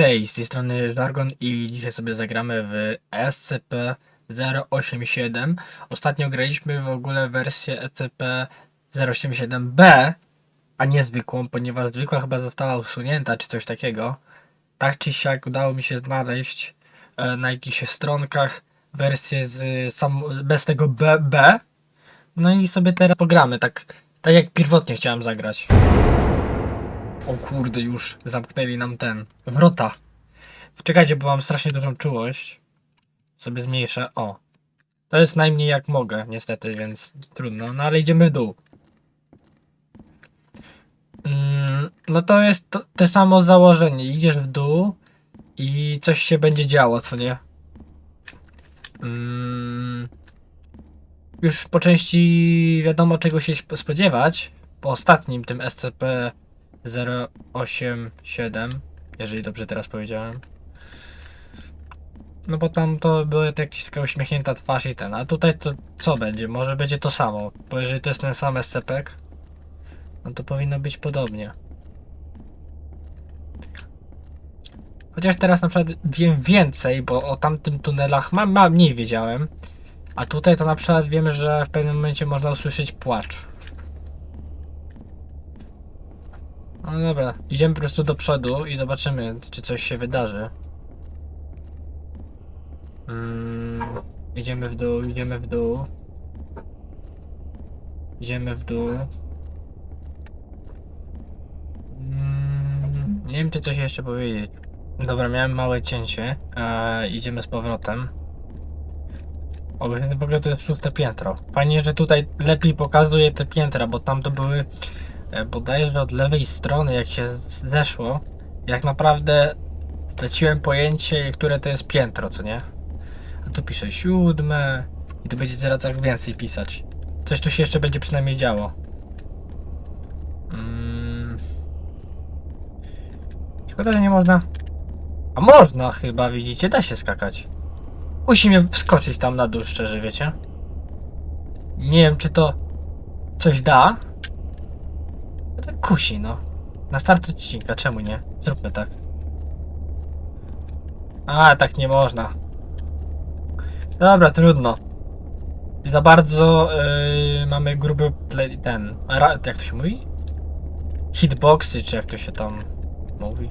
Cześć, z tej strony Żargon i dzisiaj sobie zagramy w SCP-087. Ostatnio graliśmy w ogóle wersję SCP-087B, a nie zwykłą, ponieważ zwykła chyba została usunięta czy coś takiego. Tak czy siak udało mi się znaleźć e, na jakichś stronkach wersję z sam, bez tego BB. No i sobie teraz pogramy, tak, tak jak pierwotnie chciałem zagrać. O kurde, już zamknęli nam ten. Wrota. Czekajcie, bo mam strasznie dużą czułość. Sobie zmniejszę. O. To jest najmniej jak mogę, niestety, więc trudno. No ale idziemy w dół. Mm, no to jest to, te samo założenie. Idziesz w dół i coś się będzie działo, co nie? Mm, już po części wiadomo czego się sp- spodziewać. Po ostatnim tym SCP 087, jeżeli dobrze teraz powiedziałem. No bo tam to były jakieś taka uśmiechnięta twarz i ten, a tutaj to co będzie? Może będzie to samo, bo jeżeli to jest ten sam SCP, no to powinno być podobnie. Chociaż teraz na przykład wiem więcej, bo o tamtym tunelach mam, mam mniej wiedziałem. A tutaj to na przykład wiem, że w pewnym momencie można usłyszeć płacz. No dobra, idziemy po prostu do przodu i zobaczymy, czy coś się wydarzy. Mm, idziemy w dół, idziemy w dół. Idziemy w dół. Mm, nie wiem, czy coś jeszcze powiedzieć. Dobra, miałem małe cięcie. E, idziemy z powrotem. O, w ogóle to jest szóste piętro. Fajnie, że tutaj lepiej pokazuje te piętra, bo tam to były bodajże od lewej strony, jak się zeszło, jak naprawdę traciłem pojęcie, które to jest piętro, co nie? A tu pisze siódme i tu będzie teraz więcej pisać. Coś tu się jeszcze będzie przynajmniej działo. Mm. Szkoda, że nie można. A można chyba, widzicie, da się skakać. Musi mnie wskoczyć tam na dół, szczerze, wiecie? Nie wiem, czy to coś da, kusi, no. Na start odcinka, czemu nie? Zróbmy tak. A, tak nie można. Dobra, trudno. Za bardzo yy, mamy gruby play, ten. Ra, jak to się mówi? Hitboxy, czy jak to się tam mówi.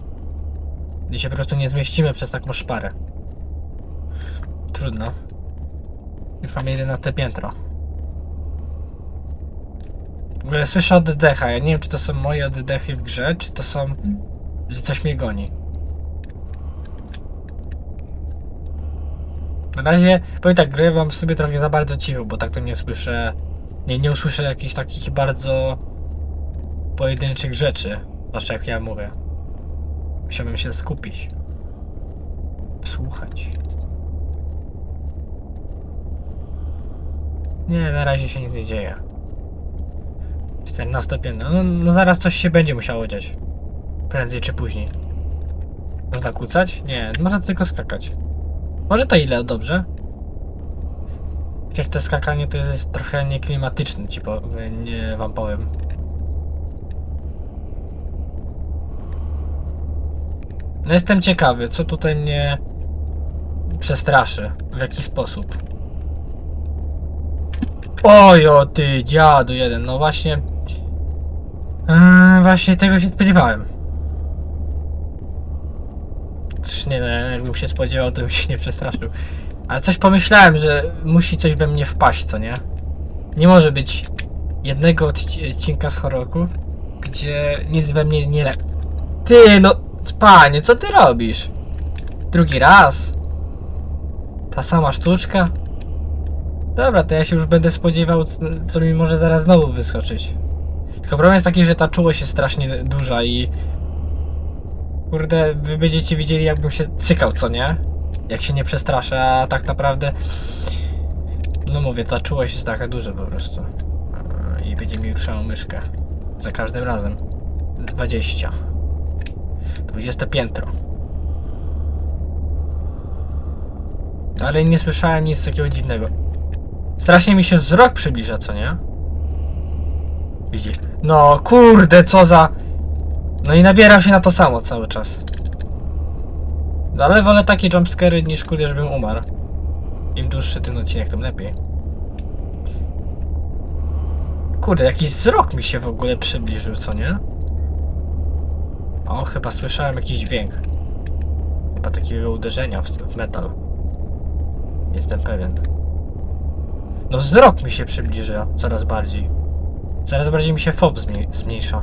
I się po prostu nie zmieścimy przez taką szparę. Trudno. Już mamy 11 piętro. Słyszę oddecha. Ja nie wiem, czy to są moje oddechy w grze, czy to są. że coś mnie goni. Na razie, powiem tak, grywam sobie trochę za bardzo cicho, bo tak to nie słyszę. Nie, nie usłyszę jakichś takich bardzo pojedynczych rzeczy. Zwłaszcza jak ja mówię. Musiałbym się skupić. Słuchać. Nie, na razie się nic nie dzieje. 14 piętro. No, no zaraz coś się będzie musiało dziać. Prędzej czy później. Można kłócać? Nie, można tylko skakać. Może to ile, dobrze? Chociaż to skakanie to jest trochę nieklimatyczne, ci po, nie wam powiem. No jestem ciekawy, co tutaj mnie przestraszy, w jaki sposób. Oj, o ty dziadu jeden, no właśnie. Yy, właśnie tego się spodziewałem. Też nie wiem, jakbym się spodziewał, to bym się nie przestraszył. Ale coś pomyślałem, że musi coś we mnie wpaść, co nie? Nie może być jednego odci- odcinka z horroru, gdzie nic we mnie nie le... Ty, no, panie, co ty robisz? Drugi raz? Ta sama sztuczka? Dobra, to ja się już będę spodziewał, co mi może zaraz znowu wyskoczyć. Tylko problem jest taki, że ta czułość jest strasznie duża i... Kurde, wy będziecie widzieli jakbym się cykał, co nie? Jak się nie przestraszę, a tak naprawdę... No mówię, ta czułość jest taka duża po prostu. I będzie mi ruszało myszkę. Za każdym razem. 20. 20 piętro. Ale nie słyszałem nic takiego dziwnego. Strasznie mi się wzrok przybliża, co nie? Widzi. No kurde, co za... No i nabieram się na to samo cały czas. No ale wolę takie jumpscary niż kurde, żebym umarł. Im dłuższy ten odcinek, tym lepiej. Kurde, jakiś wzrok mi się w ogóle przybliżył, co nie? O, chyba słyszałem jakiś dźwięk. Chyba takiego uderzenia w, w metal. Jestem pewien. No wzrok mi się przybliża coraz bardziej. Coraz bardziej mi się FOB zmniej- zmniejsza.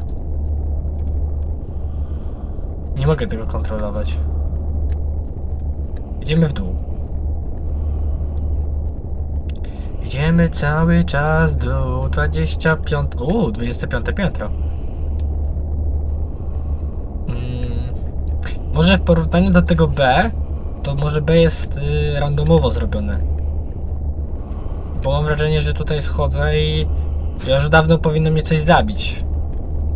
Nie mogę tego kontrolować. Idziemy w dół. Idziemy cały czas do 25. Uuu, 25 piętro. Mm, może w porównaniu do tego B, to może B jest y, randomowo zrobione. Bo mam wrażenie, że tutaj schodzę i ja już dawno powinno mnie coś zabić.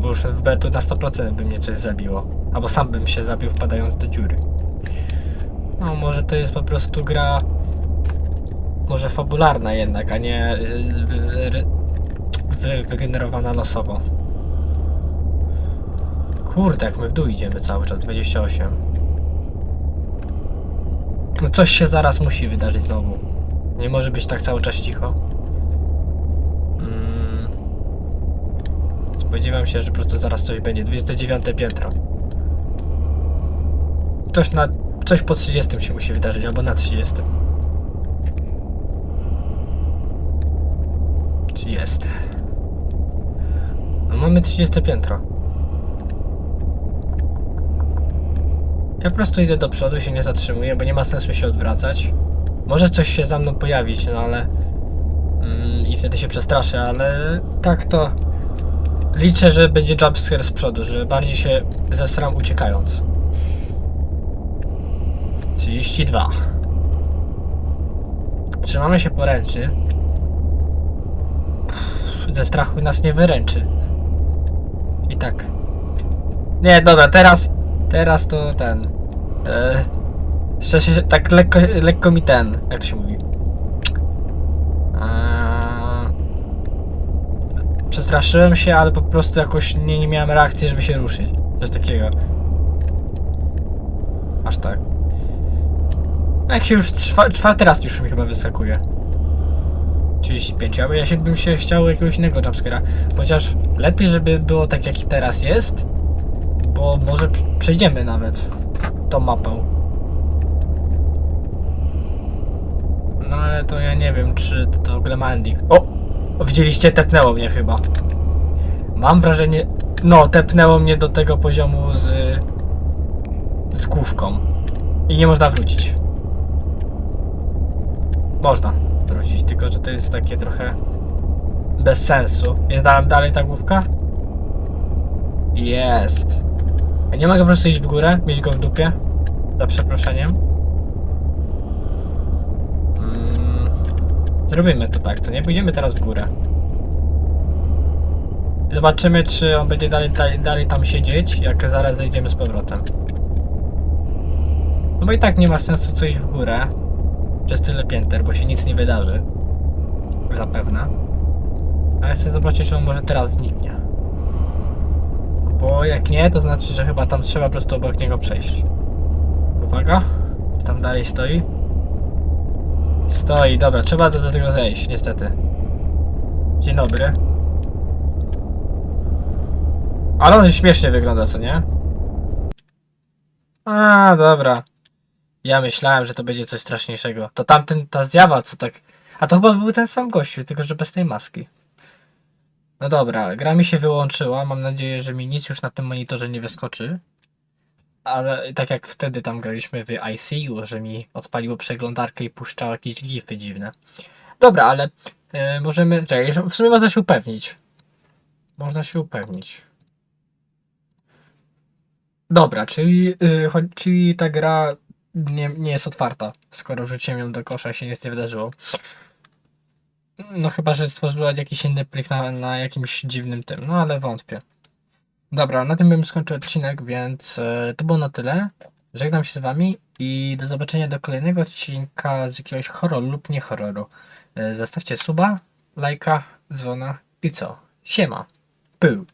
Bo już w B to na 100% by mnie coś zabiło. Albo sam bym się zabił wpadając do dziury. No może to jest po prostu gra może fabularna jednak, a nie y, wy, wy, wygenerowana losowo. Kurde, jak my w dół idziemy cały czas, 28. No coś się zaraz musi wydarzyć znowu. Nie może być tak cały czas cicho. Mm. Spodziewam się, że po prostu zaraz coś będzie. 29 piętro. Coś na... Coś po 30 się musi wydarzyć, albo na 30. 30. No mamy 30 piętro. Ja po prostu idę do przodu, się nie zatrzymuję, bo nie ma sensu się odwracać. Może coś się za mną pojawić, no ale... Mm, I wtedy się przestraszę, ale tak to... Liczę, że będzie jumpscare z przodu, że bardziej się zesram uciekając. 32. Trzymamy się poręczy. Ze strachu nas nie wyręczy. I tak. Nie, dobra, teraz. Teraz to ten. E, szczerze, tak lekko, lekko mi ten. Jak to się mówi? Eee, przestraszyłem się, ale po prostu jakoś nie, nie miałem reakcji, żeby się ruszyć. Coś takiego. Aż tak. No jak się już czwa, czwarty raz już mi chyba wyskakuje. 35, albo ja się bym się chciał jakiegoś innego jumpscare'a. Chociaż lepiej, żeby było tak jak teraz jest, bo może przejdziemy nawet tą mapę. No ale to ja nie wiem, czy to w ogóle ma ending. O! Widzieliście, tepnęło mnie chyba. Mam wrażenie... No, tepnęło mnie do tego poziomu z... z główką. I nie można wrócić. Można wrócić, tylko że to jest takie trochę bez sensu. Jest dalej, ta główka? Jest. Nie mogę po prostu iść w górę, mieć go w dupie? Za przeproszeniem. Zrobimy to tak, co nie? Pójdziemy teraz w górę. Zobaczymy, czy on będzie dalej, dalej, dalej tam siedzieć, jak zaraz zejdziemy z powrotem. No bo i tak nie ma sensu co iść w górę przez tyle pięter, bo się nic nie wydarzy. Zapewne. Ale chcę zobaczyć, czy on może teraz zniknie. Bo jak nie, to znaczy, że chyba tam trzeba po prostu obok niego przejść. Uwaga. Tam dalej stoi. Stoi, dobra, trzeba do, do tego zejść, niestety. Dzień dobry. Ale on śmiesznie wygląda, co nie? A, dobra. Ja myślałem, że to będzie coś straszniejszego. To tamten, ta zjawa, co tak... A to chyba był ten sam gościu, tylko że bez tej maski. No dobra, gra mi się wyłączyła. Mam nadzieję, że mi nic już na tym monitorze nie wyskoczy. Ale tak jak wtedy tam graliśmy w ICU, że mi odpaliło przeglądarkę i puszczało jakieś gify dziwne. Dobra, ale e, możemy... Czekaj, w sumie można się upewnić. Można się upewnić. Dobra, czyli, y, czyli ta gra nie, nie jest otwarta, skoro wrzuciłem ją do kosza i się nic nie wydarzyło. No chyba, że stworzyła jakiś inny plik na, na jakimś dziwnym tym, no ale wątpię. Dobra, na tym bym skończył odcinek, więc e, to było na tyle. Żegnam się z wami i do zobaczenia do kolejnego odcinka z jakiegoś horroru lub nie horroru. E, zostawcie suba, lajka, dzwona i co? Siema. Pył.